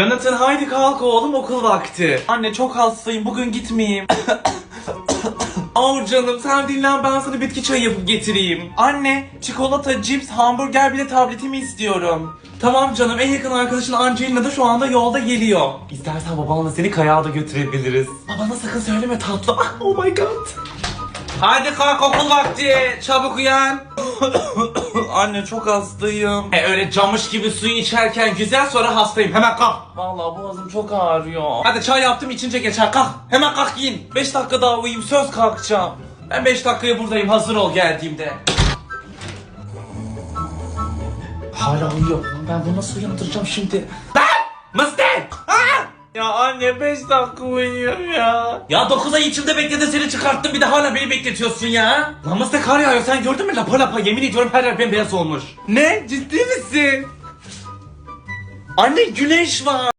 Jonathan haydi kalk oğlum okul vakti. Anne çok hastayım bugün gitmeyeyim. Av canım sen dinlen ben sana bitki çayı yapıp getireyim. Anne çikolata, cips, hamburger bir de tabletimi istiyorum. Tamam canım en yakın arkadaşın Angelina da şu anda yolda geliyor. İstersen babanla seni kayağa da götürebiliriz. Babana sakın söyleme tatlı. Ah, oh my god. Hadi kalk okul vakti. Çabuk uyan. Anne çok hastayım. E öyle camış gibi suyu içerken güzel sonra hastayım. Hemen kalk. Vallahi boğazım çok ağrıyor. Hadi çay yaptım içince geçer kalk. Hemen kalk giyin. 5 dakika daha uyuyayım söz kalkacağım. Ben 5 dakikaya buradayım hazır ol geldiğimde. Hala uyuyor. Lan Ben bunu nasıl uyandıracağım şimdi? Lan! Mıstık! Ya anne 5 dakika uyuyorum ya. Ya 9 ay içimde bekledi seni çıkarttım bir de hala beni bekletiyorsun ya. Mıstık kar yağıyor sen gördün mü lapa lapa yemin ediyorum her yer bembeyaz olmuş. Ne ciddi misin? Anne güneş var.